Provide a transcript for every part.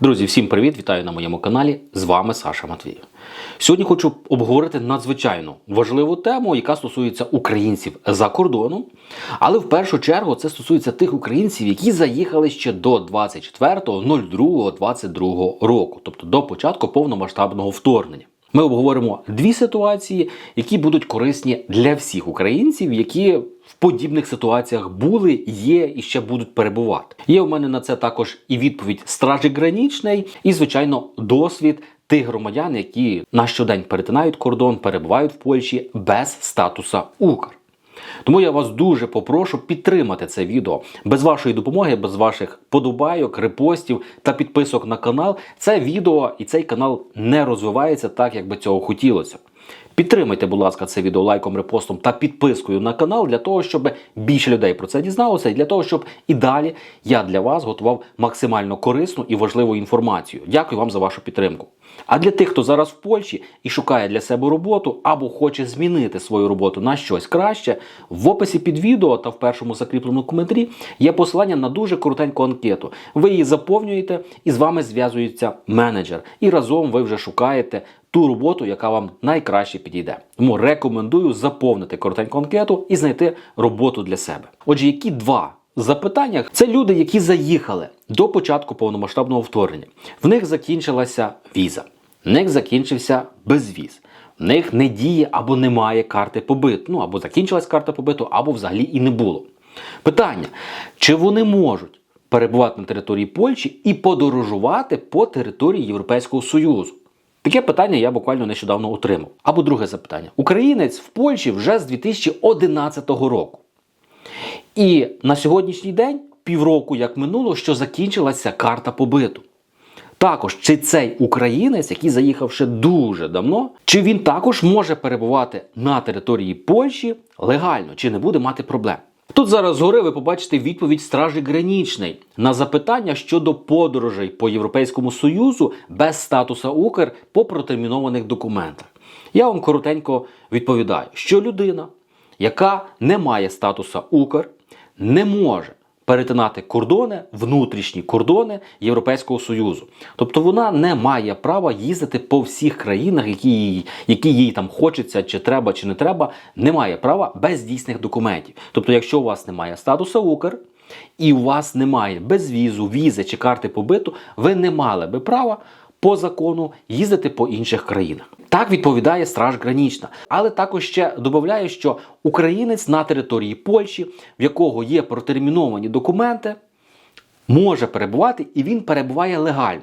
Друзі, всім привіт! Вітаю на моєму каналі. З вами Саша Матвіїв. Сьогодні хочу обговорити надзвичайно важливу тему, яка стосується українців за кордоном. Але в першу чергу це стосується тих українців, які заїхали ще до 24.02.22 року, тобто до початку повномасштабного вторгнення. Ми обговоримо дві ситуації, які будуть корисні для всіх українців, які в подібних ситуаціях були, є і ще будуть перебувати. Є у мене на це також і відповідь Стражі Гранічної, і звичайно досвід тих громадян, які на щодень перетинають кордон, перебувають в Польщі без статуса Укр. Тому я вас дуже попрошу підтримати це відео. Без вашої допомоги, без ваших подобайок, репостів та підписок на канал, це відео і цей канал не розвивається так, як би цього хотілося. Підтримайте, будь ласка, це відео лайком, репостом та підпискою на канал для того, щоб більше людей про це дізналося, і для того, щоб і далі я для вас готував максимально корисну і важливу інформацію. Дякую вам за вашу підтримку. А для тих, хто зараз в Польщі і шукає для себе роботу або хоче змінити свою роботу на щось краще, в описі під відео та в першому закріпленому коментарі є посилання на дуже коротеньку анкету. Ви її заповнюєте і з вами зв'язується менеджер. І разом ви вже шукаєте ту роботу, яка вам найкраще підійде. Тому рекомендую заповнити коротеньку анкету і знайти роботу для себе. Отже, які два запитання це люди, які заїхали до початку повномасштабного вторгнення. В них закінчилася віза, в них закінчився безвіз. В них не діє або немає карти побиту. Ну або закінчилась карта побиту, або взагалі і не було. Питання: чи вони можуть перебувати на території Польщі і подорожувати по території Європейського Союзу? Таке питання я буквально нещодавно отримав. Або друге запитання: Українець в Польщі вже з 2011 року. І на сьогоднішній день, півроку як минуло, що закінчилася карта побиту. Також, чи цей українець, який заїхав ще дуже давно, чи він також може перебувати на території Польщі легально, чи не буде мати проблем? Тут зараз згори ви побачите відповідь Стражі Гранічної на запитання щодо подорожей по Європейському Союзу без статуса Укр по протермінованих документах. Я вам коротенько відповідаю, що людина, яка не має статуса Укр, не може перетинати кордони, внутрішні кордони Європейського Союзу. Тобто вона не має права їздити по всіх країнах, які їй, які їй там хочеться, чи треба, чи не треба, не має права без дійсних документів. Тобто, якщо у вас немає статусу Укр, і у вас немає безвізу, візи чи карти побиту, ви не мали би права по закону їздити по інших країнах. Так відповідає Страж Гранічна. Але також ще додає, що українець на території Польщі, в якого є протерміновані документи, може перебувати і він перебуває легально.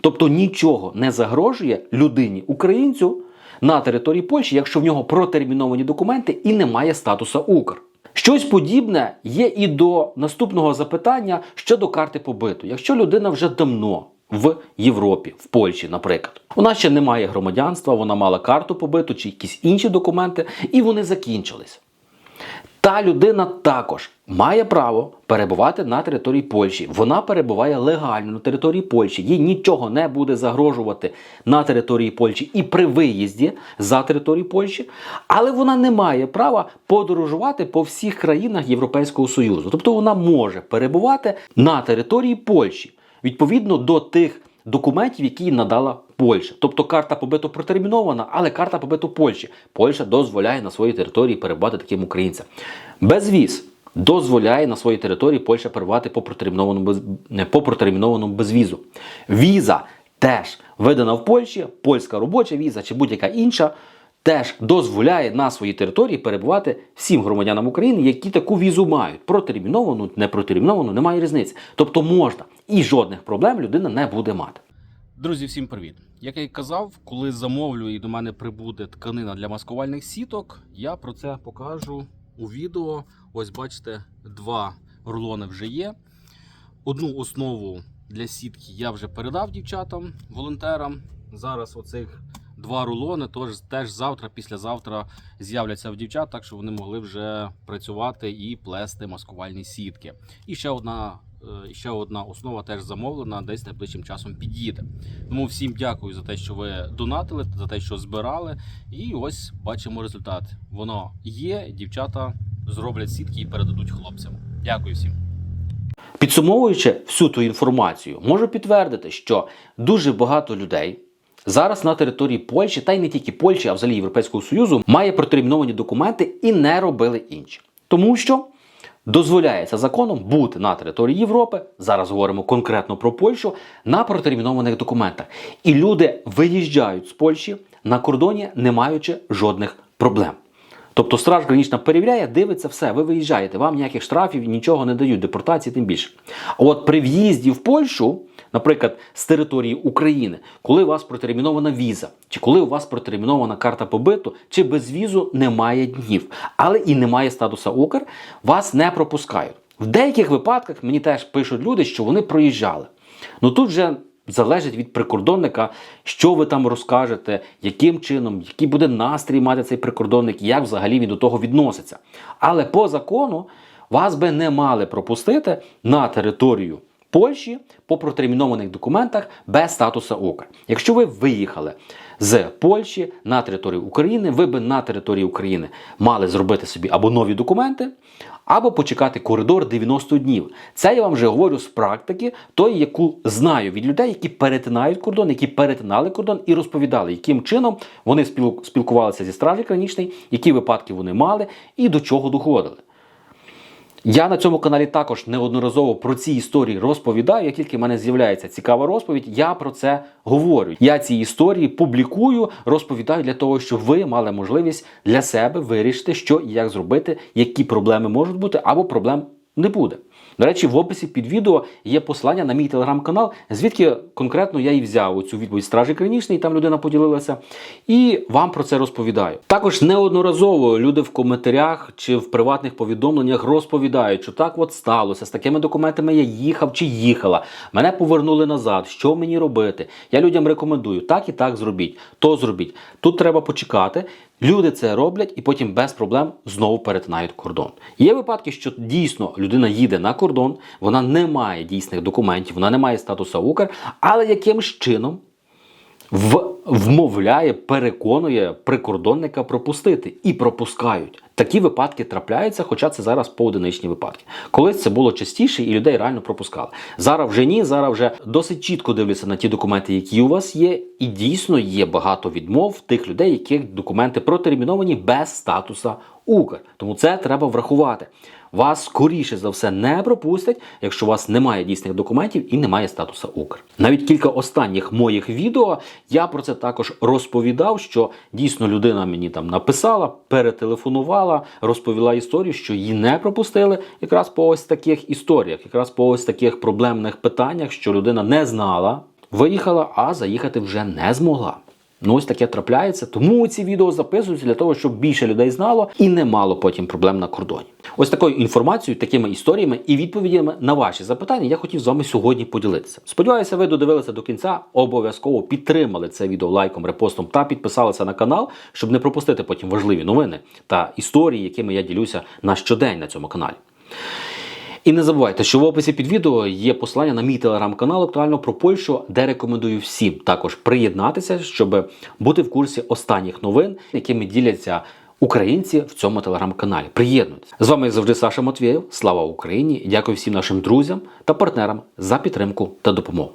Тобто нічого не загрожує людині українцю на території Польщі, якщо в нього протерміновані документи і немає статуса Укр. Щось подібне є і до наступного запитання щодо карти побиту. Якщо людина вже давно в Європі, в Польщі, наприклад, вона ще не має громадянства, вона мала карту побиту чи якісь інші документи, і вони закінчились. Та людина також має право перебувати на території Польщі. Вона перебуває легально на території Польщі. Їй нічого не буде загрожувати на території Польщі і при виїзді за територію Польщі, але вона не має права подорожувати по всіх країнах Європейського Союзу. Тобто вона може перебувати на території Польщі відповідно до тих документів, які надала Польща. Тобто карта побиту протермінована, але карта побиту Польщі. Польща дозволяє на своїй території перебувати таким українцям. Безвіз дозволяє на своїй території Польща перебувати по протермінованому, без... по протермінованому безвізу. Віза теж видана в Польщі, польська робоча віза чи будь-яка інша. Теж дозволяє на своїй території перебувати всім громадянам України, які таку візу мають. Протерміновану, не протерміновану, немає різниці. Тобто можна і жодних проблем людина не буде мати. Друзі, всім привіт! Як я й казав, коли замовлю і до мене прибуде тканина для маскувальних сіток, я про це покажу у відео. Ось бачите, два рулони вже є. Одну основу для сітки я вже передав дівчатам, волонтерам. Зараз оцих два рулони тож теж завтра, післязавтра з'являться в дівчат, так що вони могли вже працювати і плести маскувальні сітки. І ще одна. е, Ще одна основа теж замовлена, десь найближчим часом під'їде. Тому всім дякую за те, що ви донатили, за те, що збирали. І ось бачимо результат. Воно є. Дівчата зроблять сітки і передадуть хлопцям. Дякую всім. Підсумовуючи всю ту інформацію, можу підтвердити, що дуже багато людей зараз на території Польщі, та й не тільки Польщі, а взагалі Європейського Союзу, має протерміновані документи і не робили інші. Тому що дозволяється законом бути на території Європи. Зараз говоримо конкретно про Польщу на протермінованих документах. І люди виїжджають з Польщі на кордоні, не маючи жодних проблем. Тобто страж гранічна перевіряє, дивиться все, ви виїжджаєте, вам ніяких штрафів, нічого не дають, депортації тим більше. А от при в'їзді в Польщу, наприклад, з території України, коли у вас протермінована віза, чи коли у вас протермінована карта побиту, чи без візу немає днів, але і немає статуса Укр, вас не пропускають. В деяких випадках мені теж пишуть люди, що вони проїжджали. Ну тут вже залежить від прикордонника, що ви там розкажете, яким чином, який буде настрій мати цей прикордонник, як взагалі він до того відноситься. Але по закону вас би не мали пропустити на територію Польщі по протермінованих документах без статуса ОКР. Якщо ви виїхали з Польщі на територію України, ви би на території України мали зробити собі або нові документи, або почекати коридор 90 днів. Це я вам вже говорю з практики, тої, яку знаю від людей, які перетинають кордон, які перетинали кордон і розповідали, яким чином вони спіл- спілкувалися зі стражі гранічної, які випадки вони мали і до чого доходили. Я на цьому каналі також неодноразово про ці історії розповідаю. Як тільки в мене з'являється цікава розповідь, я про це говорю. Я ці історії публікую, розповідаю для того, щоб ви мали можливість для себе вирішити, що і як зробити, які проблеми можуть бути, або проблем не буде. До речі, в описі під відео є посилання на мій телеграм-канал, звідки конкретно я і взяв оцю відповідь Стражі Клінічної, там людина поділилася, і вам про це розповідаю. Також неодноразово люди в коментарях чи в приватних повідомленнях розповідають, що так от сталося, з такими документами я їхав чи їхала. Мене повернули назад. Що мені робити? Я людям рекомендую так і так зробіть, то зробіть. Тут треба почекати. Люди це роблять і потім без проблем знову перетинають кордон. Є випадки, що дійсно людина їде на кордон, вона не має дійсних документів, вона не має статусу Укр, але якимсь чином вмовляє, переконує прикордонника пропустити і пропускають. Такі випадки трапляються, хоча це зараз поодиничні випадки. Колись це було частіше і людей реально пропускали. Зараз вже ні, зараз вже досить чітко дивляться на ті документи, які у вас є, і дійсно є багато відмов тих людей, яких документи протерміновані без статуса Укр. Тому це треба врахувати. Вас скоріше за все не пропустять, якщо у вас немає дійсних документів і немає статуса Укр. Навіть кілька останніх моїх відео я про це також розповідав, що дійсно людина мені там написала, перетелефонувала, розповіла історію, що її не пропустили якраз по ось таких історіях, якраз по ось таких проблемних питаннях, що людина не знала, виїхала, а заїхати вже не змогла. Ну, ось таке трапляється, тому ці відео записуються для того, щоб більше людей знало і не мало потім проблем на кордоні. Ось такою інформацією, такими історіями і відповідями на ваші запитання я хотів з вами сьогодні поділитися. Сподіваюся, ви додивилися до кінця. Обов'язково підтримали це відео лайком, репостом та підписалися на канал, щоб не пропустити потім важливі новини та історії, якими я ділюся на щодень на цьому каналі. І не забувайте, що в описі під відео є посилання на мій телеграм-канал актуально про Польщу, де рекомендую всім також приєднатися, щоб бути в курсі останніх новин, якими діляться українці в цьому телеграм-каналі. Приєднуйтесь. З вами завжди Саша Матвєєв. Слава Україні! Дякую всім нашим друзям та партнерам за підтримку та допомогу.